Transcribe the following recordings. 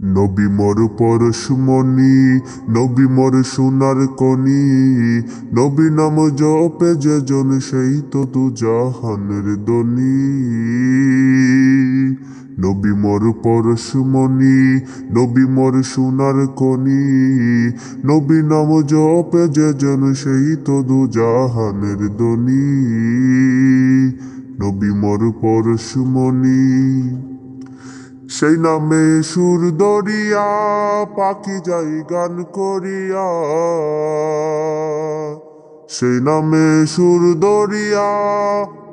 নবী মর পরশমণি নবী মর সোনার কনি নবী নাম জপে যে জন সেই তো তু জাহানের দনি। নবী মর পরশমণি নবী মর সোনার কনি নবী নাম জপে যে জন সেই তো দু জাহানের দনি। নবী মর পরশমণি সেই নামে সুর দরিয়া পাখি যাই গান করিয়া। সেই নামে সুর দরিয়া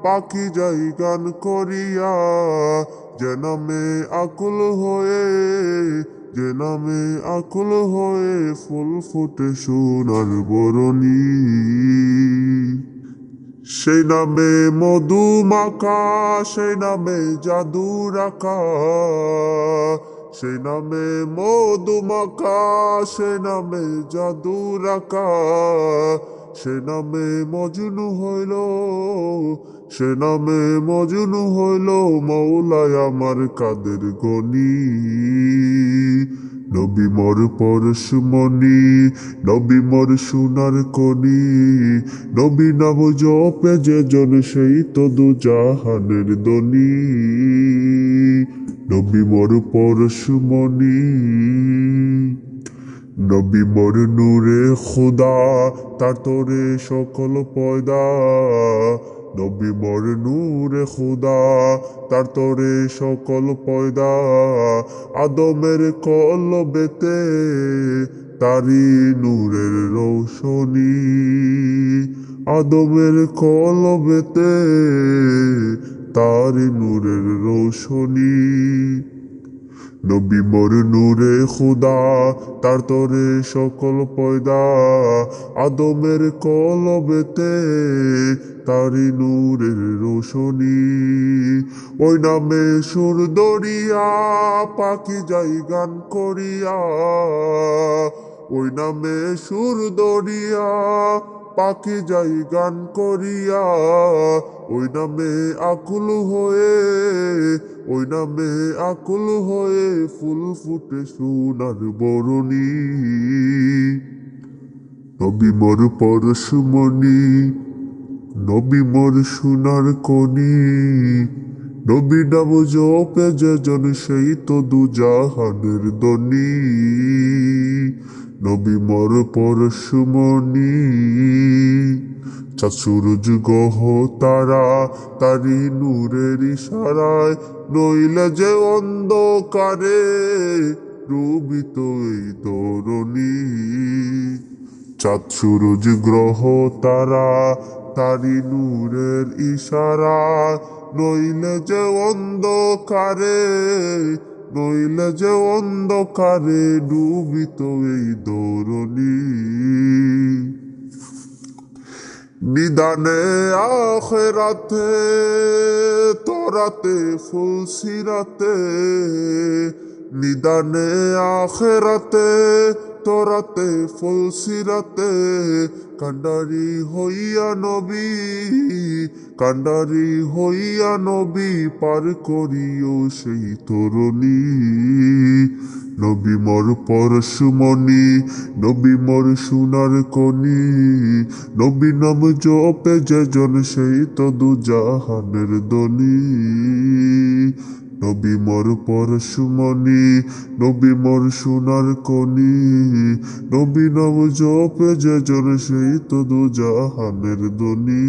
পাখি যাই গান করিয়া। যে নামে আকুল হয়ে, যে নামে আকুল হয়ে ফুল ফুটে সোনার বরণী। সেই নামে মধু মাখা সেই নামে জাদু রাখা সেই নামে মধু মাখা সেই নামে জাদু রাখা সে নামে মজনু হইল সে নামে মজনু হইল মৌলায় আমার কাদের গনি। নবী মর পরশমণি, নবী মর সোনার কনি। নবী নাম জপে যে জন সেই তো দু জাহানের দনি। নবী মর পরশমণি, নবী মর নূরে খুদা, তার তোরে সকল পয়দা। নবী মর নূরে খুদা, তার তরে সকল পয়দা। আদমের কল বেতে তারি নূরের রৌশনি। আদমের কল বেতে তারি নূরের রৌশনী। নবী মোর নূরে খুদা, তার তরে সকল পয়দা। আদমের কলবেতে তারি নূরের রোশনি। ওই নামে সুর দরিয়া, পাখি যাই গান করিয়া। ওই নামে সুর দরিয়া পাখি যাই গান করিয়া। ওই নামে আকুল হয়ে, ওই নামে আকুল হয়ে ফুল ফুটে সোনার বরণী। নবী মোর পরশমণি, নবী মোর সোনার কনি নবী নাম জপে যে জন সেই তো দু জাহানের দনি নবী মোর পরশমণি চাচুরুজ গহ তারা, তারি নূরের ইশারায় নইলে যে অন্ধকারে রুবিত এই তরণী সুরজ গ্রহ তারা তারি নূরের ইশারা, নইলে যে অন্ধকারে, নইলে যে অন্ধকারে ডুবিত এই দৌড়নি নিদানে আখেরাতে, তোরাতে, ফুলসিরাতে, নিদানে আখেরাতে তোরাতে, ফুলসিরাতে, কান্ডারি হইয়া নবী, কান্ডারি হইয়া নবী পার করিও সেই তরুণী। নবী মর পরশুমণি, নবী মর সোনার কনি নবী নাম জপে যে জন সেই তো দু জাহানের দনি নবী মর পরশুমণি, নবী মর সোনার কনি নবী নব জপে যে জন সেই তো দু জাহানের দনি